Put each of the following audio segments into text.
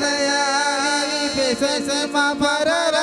فسيا في فسما فرر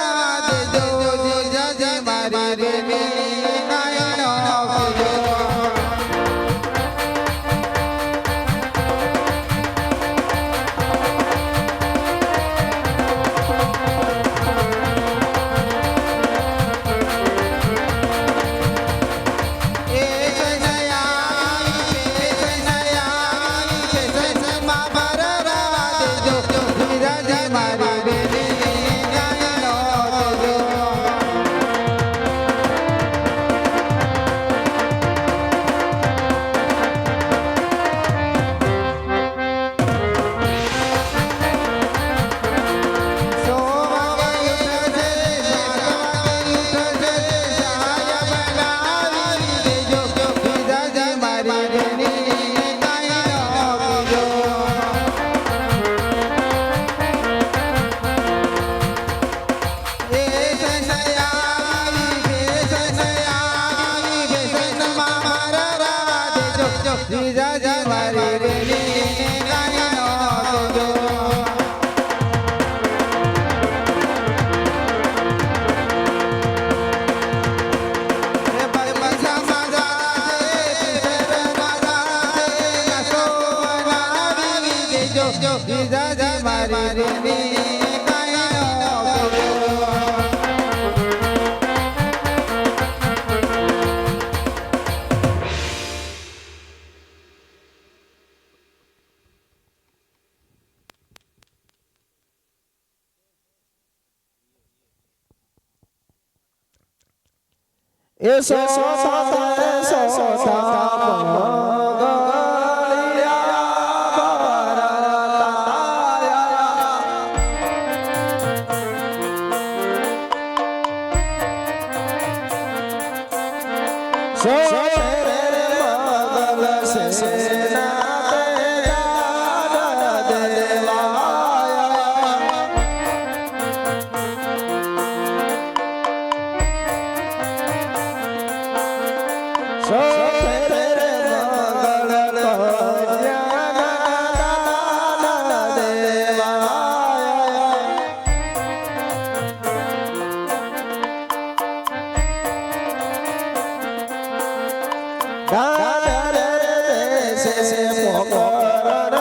yeah. એસો સાતા એસો સાતા say, say, say. ધાર રે સે સે મોગર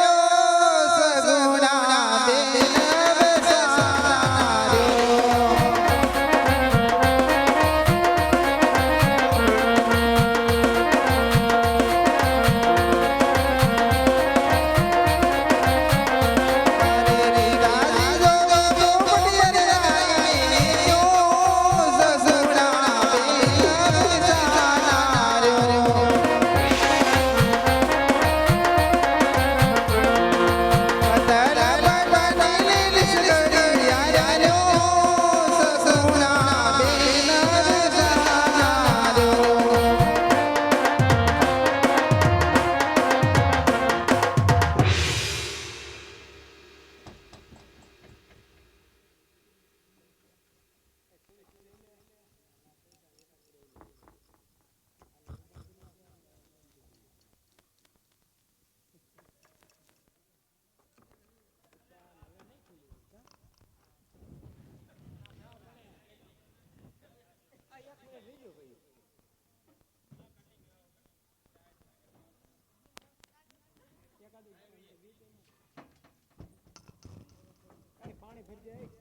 Good day.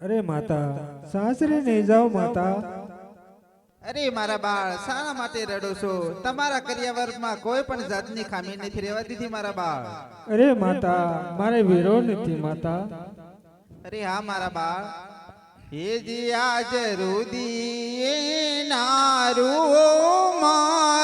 અરે માતા સાસરે નહીં જાઓ માતા. અરે મારા બાળ શાના માટે રડો છો? તમારા કરિયાવરમાં કોઈ પણ જાતની ખામી નથી રહેવા દીધી મારા બાળ. અરે માતા મારે વેરો નથી માતા. અરે હા મારા બાળ. હે દિયા જરૂદી નારું મા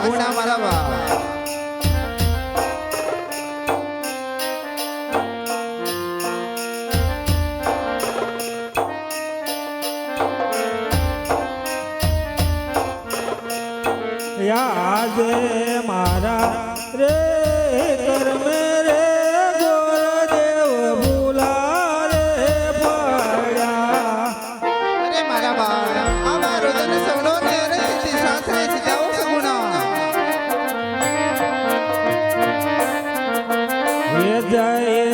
ગુણા મારા બા birthday.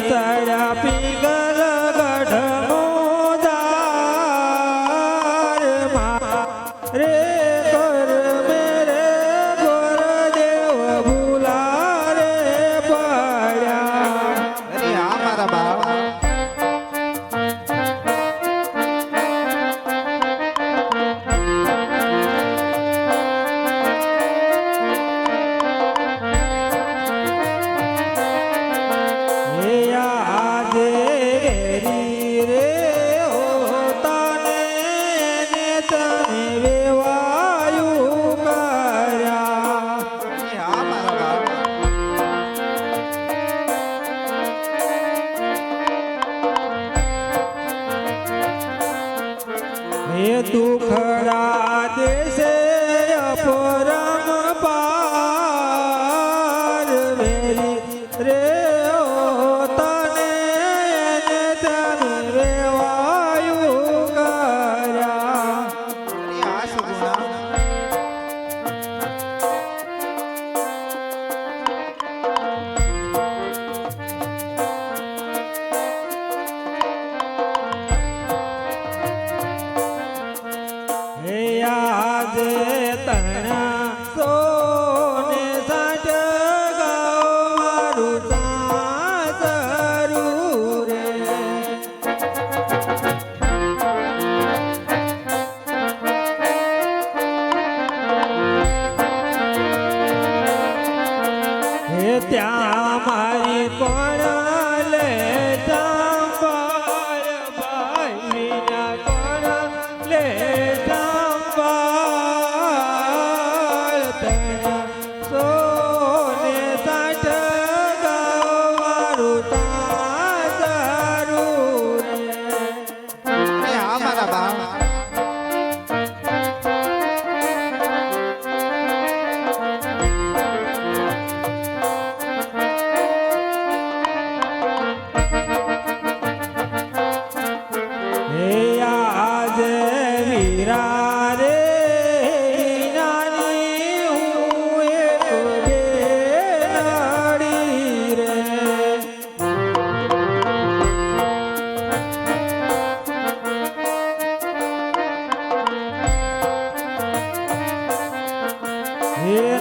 拜拜。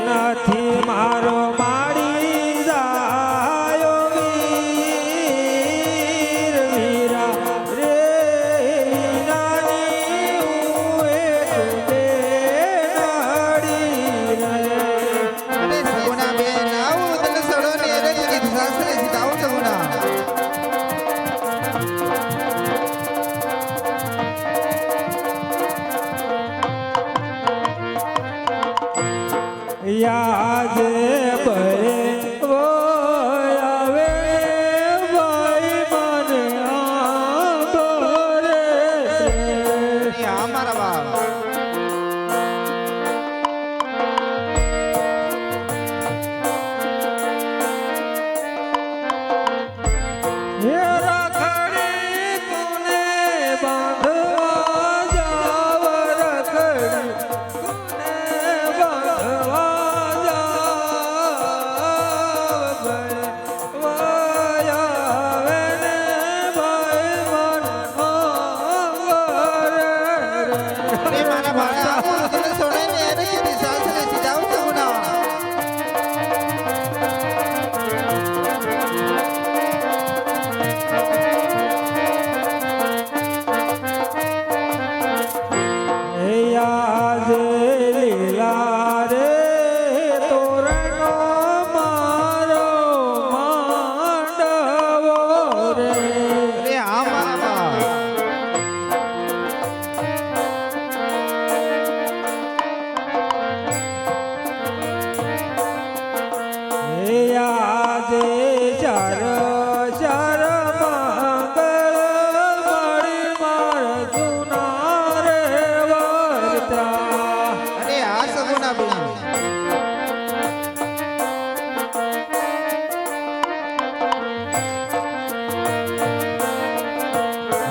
નથી મારો યાદ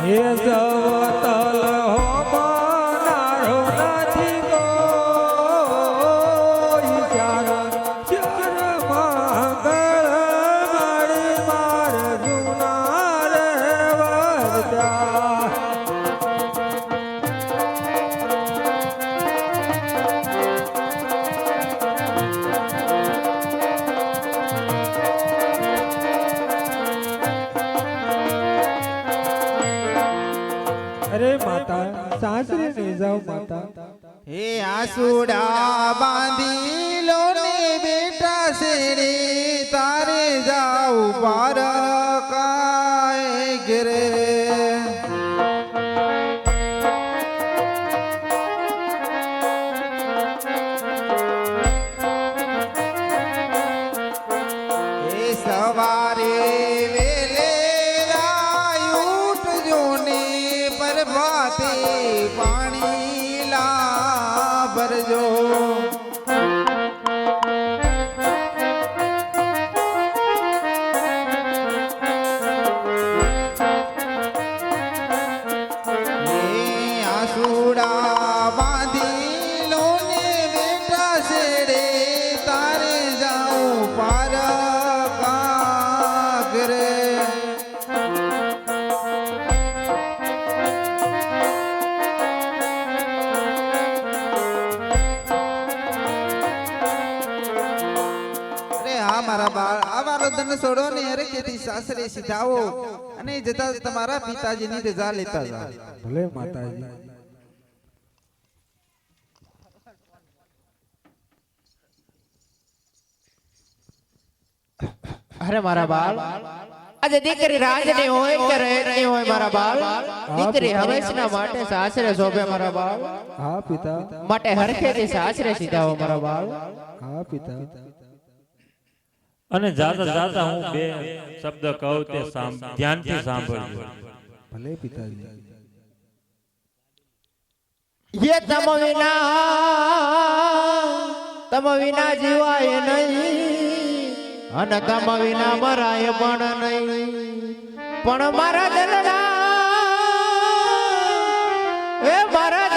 Resolve. અરે માતા, સાસરે ને જાઓ માતા. હે આસુડા બાંધી લો ને બેટા શેરી, તારે જાઉં પારા. નર્મદે પાણી લાભરજો. ધન છોડો ને હરખેથી સાસરે સીધાવો અને જતા તમારા પિતાજીની રજા લેતા જાઓ ભલે માતાજી. અરે મારા બાલ આજે દીકરી રાજની હોય કે રહેતી હોય મારા બાલ દીકરી હંમેશના માટે સાસરે શોભે મારા બાલ હા પિતા. માટે હરખેથી સાસરે સીધા હો મારા બાલ હા પિતા. અને જાતા જાતા હું બે શબ્દ કહું તે ધ્યાનથી સાંભળજો ભલે પિતાજી. યે તમ વિના તમ વિના જીવાય નહીં અને તમ વિના મરાય પણ નહીં. પણ મારા દિલના એ મારા